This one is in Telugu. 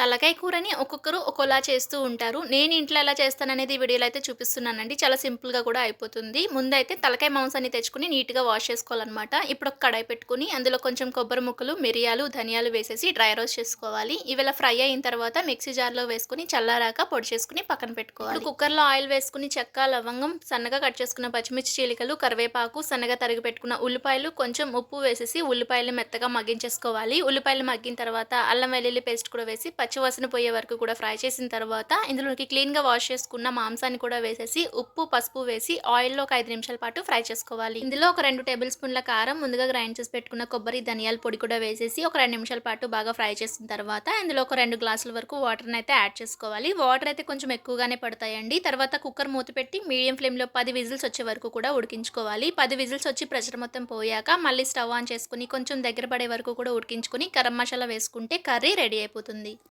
తలకాయ కూరని ఒక్కొక్కరు ఒక్కోలా చేస్తూ ఉంటారు. నేను ఇంట్లో ఎలా చేస్తాననేది వీడియోలో అయితే చూపిస్తున్నానండి. చాలా సింపుల్‌గా కూడా అయిపోతుంది. ముందైతే తలకాయ మాంసాన్ని తెచ్చుకొని నీట్‌గా వాష్ చేసుకోవాలనమాట. ఇప్పుడు ఒక కడాయి పెట్టుకొని అందులో కొంచెం కొబ్బరి ముక్కలు, మిరియాలు, ధనియాలు వేసేసి డ్రై రోస్ట్ చేసుకోవాలి. ఇవిలా ఫ్రై అయిన తర్వాత మిక్సీ జార్‌లో వేసుకొని చల్లారాక పొడి చేసుకొని పక్కన పెట్టుకోవాలి. కుక్కర్‌లో ఆయిల్ వేసుకుని చెక్క, లవంగం, సన్నగా కట్ చేసుకున్న పచ్చిమిర్చి చీలికలు, కరివేపాకు, సన్నగా తరిగి పెట్టుకున్న ఉల్లిపాయలు, కొంచెం ఉప్పు వేసేసి ఉల్లిపాయలు మెత్తగా మగ్గించేసుకోవాలి. ఉల్లిపాయలు మగ్గిన తర్వాత అల్లం వెల్లుల్లి పేస్ట్ కూడా వేసి పచ్చివాసన పోయే వరకు కూడా ఫ్రై చేసిన తర్వాత ఇందులోకి క్లీన్‌గా వాష్ చేసుకున్న మాంసాన్ని కూడా వేసేసి ఉప్పు, పసుపు వేసి ఆయిల్‌లో ఒక ఐదు నిమిషాల పాటు ఫ్రై చేసుకోవాలి. ఇందులో ఒక రెండు టేబుల్ స్పూన్ల కారం, ముందుగా గ్రైండ్ చేసి పెట్టుకున్న కొబ్బరి, ధనియాల పొడి కూడా వేసేసి ఒక రెండు నిమిషాల పాటు బాగా ఫ్రై చేసిన తర్వాత ఇందులో ఒక రెండు గ్లాసుల వరకు వాటర్‌ని అయితే యాడ్ చేసుకోవాలి. వాటర్ అయితే కొంచెం ఎక్కువగానే పడతాయండి. తర్వాత కుక్కర్ మూత పెట్టి మీడియం ఫ్లేమ్‌లో పది విజిల్స్ వచ్చే వరకు కూడా ఉడికించుకోవాలి. పది విజిల్స్ వచ్చి ప్రెషర్ మొత్తం పోయాక మళ్ళీ స్టవ్ ఆన్ చేసుకుని కొంచెం దగ్గర పడే వరకు కూడా ఉడికించుకొని గరం మసాలా వేసుకుంటే కర్రీ రెడీ అయిపోతుంది.